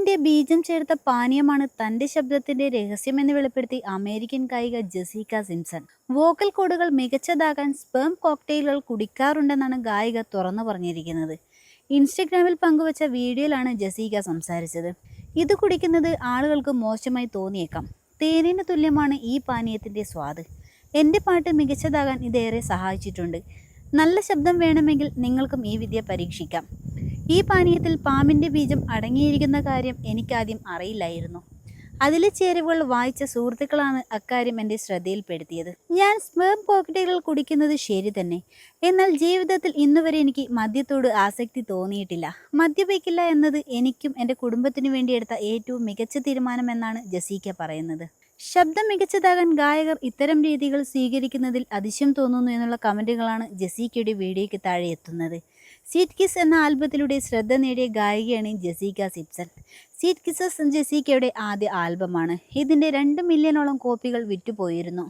പാമിന്റെ ബീജം ചേർത്ത പാനീയമാണ് തന്റെ ശബ്ദത്തിന്റെ രഹസ്യമെന്ന് വെളിപ്പെടുത്തി അമേരിക്കൻ ഗായിക ജസീക സിംസൺ വോക്കൽ കോഡുകൾ മികച്ചതാകാൻ സ്പേം കോക്ടെയിലുകൾ കുടിക്കാറുണ്ടെന്നാണ് ഗായിക തുറന്നു പറഞ്ഞിരിക്കുന്നത്. ഇൻസ്റ്റഗ്രാമിൽ പങ്കുവച്ച വീഡിയോയിലാണ് ജസീക സംസാരിച്ചത്. ഇത് കുടിക്കുന്നത് ആളുകൾക്ക് മോശമായി തോന്നിയേക്കാം. തേനിന് തുല്യമാണ് ഈ പാനീയത്തിന്റെ സ്വാദ്. എന്റെ പാട്ട് മികച്ചതാകാൻ ഇതേറെ സഹായിച്ചിട്ടുണ്ട്. നല്ല ശബ്ദം വേണമെങ്കിൽ നിങ്ങൾക്കും ഈ വിദ്യ പരീക്ഷിക്കാം. ഈ പാനീയത്തിൽ പാമ്പിന്റെ ബീജം അടങ്ങിയിരിക്കുന്ന കാര്യം എനിക്കാദ്യം അറിയില്ലായിരുന്നു. അതിലെ ചേരുവകൾ വായിച്ച സുഹൃത്തുക്കളാണ് അക്കാര്യം എന്റെ ശ്രദ്ധയിൽപ്പെടുത്തിയത്. ഞാൻ സ്പേം പോക്കറ്റുകൾ കുടിക്കുന്നത് ശരി തന്നെ. എന്നാൽ ജീവിതത്തിൽ ഇന്നുവരെ എനിക്ക് മദ്യത്തോട് ആസക്തി തോന്നിയിട്ടില്ല. മദ്യപിക്കില്ല എന്നത് എനിക്കും എന്റെ കുടുംബത്തിനു വേണ്ടി എടുത്ത ഏറ്റവും മികച്ച തീരുമാനമെന്നാണ് ജസീക്ക പറയുന്നത്. ശബ്ദം മികച്ചതാകാൻ ഗായകർ ഇത്തരം രീതികൾ സ്വീകരിക്കുന്നതിൽ അതിശയം തോന്നുന്നു എന്നുള്ള കമന്റുകളാണ് ജസീക്കയുടെ വീഡിയോയ്ക്ക് താഴെ എത്തുന്നത്. സീറ്റ് കിസ് എന്ന ആൽബത്തിലൂടെ ശ്രദ്ധ നേടിയ ഗായികയാണ് ജസീക്ക സിപ്സൺ സീറ്റ് കിസസ് ജസീക്കയുടെ ആദ്യ ആൽബമാണ്. ഇതിന്റെ രണ്ട് മില്യണോളം കോപ്പികൾ വിറ്റുപോയിരുന്നു.